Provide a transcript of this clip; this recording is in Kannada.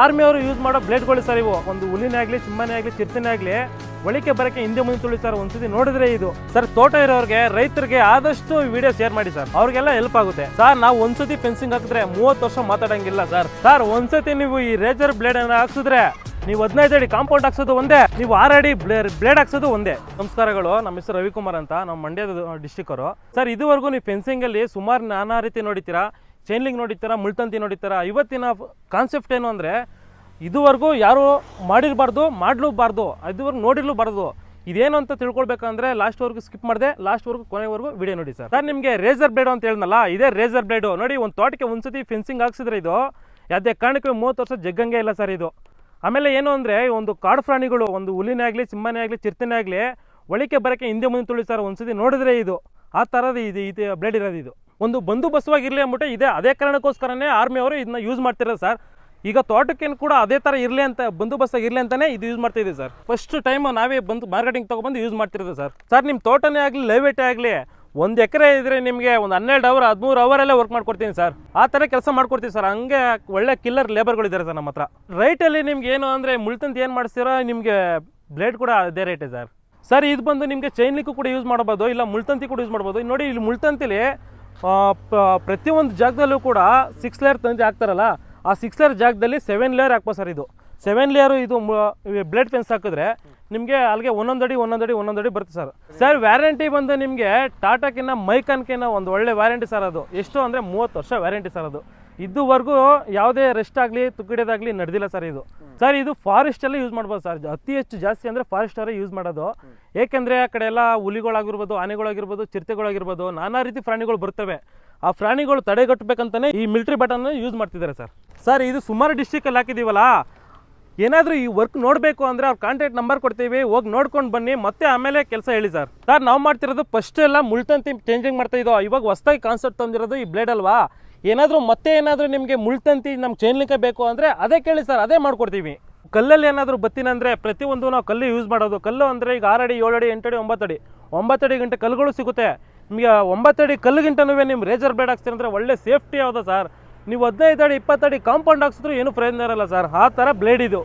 ಆರ್ಮಿ ಅವರು ಯೂಸ್ ಮಾಡೋ ಬ್ಲೇಡ್ಗಳು ಸರ್ ಇವು. ಒಂದು ಹುಲಿನೇ ಆಗಲಿ, ಸಿಂಹನೇ ಆಗಲಿ ಚಿರ್ತನೇ ಆಗಲಿ ಒಳಿಕೆ ಬರಕ್ಕೆ ಹಿಂದೆ ಮುಂದೆ ತುಳಿ ಸರ್ ಒಂದ್ಸತಿ ನೋಡಿದ್ರೆ ಇದು. ಸರ್ ತೋಟ ಇರೋರಿಗೆ, ರೈತರಿಗೆ ಆದಷ್ಟು ವಿಡಿಯೋ ಶೇರ್ ಮಾಡಿ ಸರ್ ಅವ್ರಿಗೆಲ್ಲ ಹೆಲ್ಪ್ ಆಗುತ್ತೆ. ಸರ್ ನಾವು ಒಂದ್ಸತಿ ಫೆನ್ಸಿಂಗ್ ಹಾಕಿದ್ರೆ ಮೂವತ್ತು ವರ್ಷ ಮಾತಾಡಂಗಿಲ್ಲ ಸರ್ ಸರ್ ಒಂದ್ಸತಿ ನೀವು ಈ ರೇಜರ್ ಬ್ಲೇಡ್ ಅನ್ನ ಹಾಕ್ಸಿದ್ರೆ, ನೀವು ಹದಿನೈದು ಅಡಿ ಕಾಂಪೌಂಡ್ ಹಾಕ್ಸೋದು ಒಂದೇ, ನೀವು ಆರು ಅಡಿ ಬ್ಲೇಡ್ ಹಾಕ್ಸೋದು ಒಂದೇ. ನಮಸ್ಕಾರಗಳು ನಮ್ಮ ಹೆಸರು ರವಿಕುಮಾರ್ ಅಂತ. ನಮ್ಮ ಮಂಡ್ಯದ ಡಿಸ್ಟಿಕ್ ಅವರು. ಸರ್ ಇದುವರೆಗೂ ನೀವು ಫೆನ್ಸಿಂಗ್ ಅಲ್ಲಿ ಸುಮಾರು ನಾನಾ ರೀತಿ ನೋಡಿತೀರಾ ಚೈನ್ ಲಿಂಕ್ ನೋಡಿತೀರಾ ಮುಳ್ತಂತಿ ನೋಡಿತೀರಾ ಇವತ್ತಿನ ಕಾನ್ಸೆಪ್ಟ್ ಏನು ಅಂದರೆ, ಇದುವರೆಗೂ ಯಾರು ಮಾಡಿರಬಾರ್ದು, ಮಾಡಲೂಬಾರ್ದು, ಇದುವರೆಗೂ ನೋಡಿರ್ಲೂಬಾರ್ದು. ಇದೇನು ಅಂತ ತಿಳ್ಕೊಳ್ಬೇಕಂದ್ರೆ ಲಾಸ್ಟ್ವರೆಗೂ ಸ್ಕಿಪ್ ಮಾಡಿದೆ ಲಾಸ್ಟ್ವರೆಗೂ ಕೊನೆವರೆಗೂ ವಿಡಿಯೋ ನೋಡಿ ಸರ್ ಸರ್ ನಿಮಗೆ ರೇಸರ್ ಬ್ಲೇಡ್ ಅಂತ ಹೇಳಿದ್ನಲ್ಲ, ಇದೇ ರೇಸರ್ ಬ್ಲೇಡು ನೋಡಿ, ಒಂದು ತೋಟಕ್ಕೆ ಒಂದ್ಸತಿ ಫೆನ್ಸಿಂಗ್ ಹಾಕ್ಸಿದ್ರೆ ಇದು, ಯಾವುದೇ ಕಾರಣಕ್ಕೆ ಮೂವತ್ತು ವರ್ಷ ಜಗ್ಗಂಗೆ ಇಲ್ಲ ಸರ್ ಇದು. ಆಮೇಲೆ ಏನು ಅಂದರೆ ಒಂದು ಕಾಡು ಪ್ರಾಣಿಗಳು, ಒಂದು ಹುಲಿನೇ ಆಗಲಿ, ಸಿಂಹನೇ ಆಗಲಿ, ಚಿರ್ತನೇ ಆಗಲಿ, ಒಳಿಕೆ ಬರೋಕ್ಕೆ ಹಿಂದೆ ಮುಂದೆ ತುಳಿ ಸರ್ ಒಂದ್ಸತಿ ನೋಡಿದ್ರೆ ಇದು, ಆ ಥರದ ಇದು ಇದು ಬ್ಲೇಡ್ ಇರೋದು ಇದು. ಒಂದು ಬಂದು ಬಸ್ವಾಗಿರಲಿ ಅಂದ್ಬಿಟ್ಟು ಇದೆ, ಅದೇ ಕಾರಣಕ್ಕೋಸ್ಕರನೇ ಆರ್ಮಿ ಅವರು ಇದನ್ನ ಯೂಸ್ ಮಾಡ್ತಿರೋದು ಸರ್ ಈಗ ತೋಟಕ್ಕೇನು ಕೂಡ ಅದೇ ಥರ ಇರಲಿ ಅಂತ ಬಂದೋಬಸ್ತಾಗಿ ಇರಲಿ ಅಂತಲೇ ಇದು ಯೂಸ್ ಮಾಡ್ತಿದ್ದೀವಿ ಸರ್ ಫಸ್ಟ್ ಟೈಮ್ ನಾವೇ ಬಂದು ಮಾರ್ಕೆಟಿಂಗ್ ತೊಗೊಬಂದು ಯೂಸ್ ಮಾಡ್ತಿರೋದು ಸರ್ ಸರ್ ನಿಮ್ಮ ತೋಟನೇ ಆಗಲಿ ಲೈವೇಟೇ ಆಗಲಿ, ಒಂದು ಎಕರೆ ಇದ್ರೆ ನಿಮಗೆ ಒಂದು ಹನ್ನೆರಡು ಅವರ್ ಹದಿಮೂರು ಅವರಲ್ಲೇ ವರ್ಕ್ ಮಾಡ್ಕೊಡ್ತೀನಿ ಸರ್ ಆ ಥರ ಕೆಲಸ ಮಾಡ್ಕೊಡ್ತೀವಿ ಸರ್ ಹಂಗೆ ಒಳ್ಳೆ ಕಿಲ್ಲರ್ ಲೇಬರ್ಗಳಿದ್ದಾರೆ ಸರ್ ನಮ್ಮ ಹತ್ರ. ರೈಟಲ್ಲಿ ನಿಮ್ಗೆ ಏನು ಅಂದರೆ ಮುಳ್ತಂತ ಏನು ಮಾಡಿಸ್ತೀರೋ, ನಿಮಗೆ ಬ್ಲೇಡ್ ಕೂಡ ಅದೇ ರೇಟೇ ಸರ್ ಸರ್ ಇದು ಬಂದು ನಿಮಗೆ ಚೈನ್ಲಿಕ್ಕೂ ಕೂಡ ಯೂಸ್ ಮಾಡ್ಬೋದು, ಇಲ್ಲ ಮುಳ್ತಂತಿ ಕೂಡ ಯೂಸ್ ಮಾಡ್ಬೋದು. ನೋಡಿ, ಇಲ್ಲಿ ಮುಳ್ತಂತಿಲಿ ಪ್ರತಿಯೊಂದು ಜಾಗದಲ್ಲೂ ಕೂಡ ಸಿಕ್ಸ್ ಲೇಯರ್ ತಂದು ಹಾಕ್ತಾರಲ್ಲ, ಆ ಸಿಕ್ಸ್ ಲೇಯರ್ ಜಾಗದಲ್ಲಿ ಸೆವೆನ್ ಲೇಯರ್ ಹಾಕ್ಬೋದು ಸರ್ ಇದು. ಸೆವೆನ್ ಲೇಯರು ಇದು ಬ್ಲೇಡ್ ಫೆನ್ಸ್ ಹಾಕಿದ್ರೆ ನಿಮಗೆ ಅಲ್ಲಿಗೆ ಒಂದೊಂದು ಅಡಿ ಒಂದೊಂದು ಅಡಿ ಒಂದೊಂದು ಅಡಿ ಬರುತ್ತೆ ಸರ್ ಸರ್ ವ್ಯಾರಂಟಿ ಬಂದು ನಿಮಗೆ ಟಾಟಾಕಿನ್ನ ಮೈಕನ್ಕಿನ್ನ ಒಂದು ಒಳ್ಳೆ ವ್ಯಾರಂಟಿ ಸರ್ ಅದು. ಎಷ್ಟು ಅಂದರೆ ಮೂವತ್ತು ವರ್ಷ ವ್ಯಾರಂಟಿ ಸರ್ ಅದು. ಇದುವರೆಗೂ ಯಾವುದೇ ರೆಸ್ಟ್ ಆಗಲಿ ತುಕ್ಕಿಡೋದಾಗಲಿ ನಡೆದಿಲ್ಲ ಸರ್ ಇದು. ಸರ್ ಇದು ಫಾರೆಸ್ಟಲ್ಲೇ ಯೂಸ್ ಮಾಡ್ಬೋದು ಸರ್ ಅತಿ ಹೆಚ್ಚು ಜಾಸ್ತಿ ಅಂದರೆ ಫಾರೆಸ್ಟರೇ ಯೂಸ್ ಮಾಡೋದು. ಏಕೆಂದರೆ ಆ ಕಡೆ ಎಲ್ಲ ಹುಲಿಗಳಾಗಿರ್ಬೋದು ಆನೆಗಳಾಗಿರ್ಬೋದು ಚಿರತೆಗಳಾಗಿರ್ಬೋದು ನಾನಾ ರೀತಿ ಪ್ರಾಣಿಗಳು ಬರ್ತವೆ ಆ ಪ್ರಾಣಿಗಳು ತಡೆಗಟ್ಟಬೇಕಂತಲೇ ಈ ಮಿಲ್ಟ್ರಿ ಬಟನ್ ಯೂಸ್ ಮಾಡ್ತಿದ್ದಾರೆ ಸರ್ ಸರ್ ಇದು ಸುಮಾರು ಡಿಸ್ಟಿಕಲ್ಲಿ ಹಾಕಿದ್ದೀವಲ್ಲ ಏನಾದರೂ ಈ ವರ್ಕ್ ನೋಡಬೇಕು ಅಂದರೆ ಅವ್ರ ಕಾಂಟ್ಯಾಕ್ಟ್ ನಂಬರ್ ಕೊಡ್ತೀವಿ. ಹೋಗಿ ನೋಡ್ಕೊಂಡು ಬನ್ನಿ. ಮತ್ತೆ ಆಮೇಲೆ ಕೆಲಸ ಹೇಳಿ ಸರ್ ಸರ್ ನಾವು ಮಾಡ್ತಿರೋದು ಫಸ್ಟ್ ಎಲ್ಲ ಮುಳ್ತಂತಿ ಚೇಂಜಿಂಗ್ ಮಾಡ್ತಾ ಇದ್ದೋ ಇವಾಗ ಹೊಸ್ದಾಗಿ ಕಾನ್ಸೆಪ್ಟ್ ತಂದಿರೋದು ಈ ಬ್ಲೇಡ್ ಅಲ್ವಾ? ಏನಾದರೂ ಮತ್ತೆ ಏನಾದರೂ ನಿಮಗೆ ಮುಳ್ತಂತಿ ನಮ್ಮ ಚೈನ್ ಬೇಕು ಅಂದರೆ ಅದೇ ಕೇಳಿ ಸರ್, ಅದೇ ಮಾಡ್ಕೊಡ್ತೀವಿ. ಕಲ್ಲಲ್ಲಿ ಏನಾದರೂ ಬತ್ತಿನಂದರೆ ಪ್ರತಿಯೊಂದು ನಾವು ಕಲ್ಲು ಯೂಸ್ ಮಾಡೋದು. ಕಲ್ಲು ಅಂದರೆ ಈಗ ಆರು ಅಡಿ, ಏಳು ಅಡಿ, ಎಂಟು ಅಡಿ, ಒಂಬತ್ತು ಅಡಿ. ಒಂಬತ್ತು ಅಡಿ ಗಂಟೆ ಕಲ್ಲುಗಳು ಸಿಗುತ್ತೆ. ನಿಮಗೆ ಒಂಬತ್ತಡಿ ಅಡಿ ಕಲ್ಲುಗಿಂತನೂ ನಿಮ್ಮ ರೇಜರ್ ಬ್ಲೇಡ್ ಅಂದರೆ ಒಳ್ಳೆ ಸೇಫ್ಟಿ ಯಾವುದು ಸರ್? ನೀವು ಹದಿನೈದು ಅಡಿ, ಇಪ್ಪತ್ತು ಅಡಿ ಕಾಂಪೌಂಡ್ ಹಾಕ್ಸಿದ್ರು ಏನು ಪ್ರಯೋಜನ ಇರಲ್ಲ ಸರ್. ಆ ಥರ ಬ್ಲೇಡ್ ಇದು.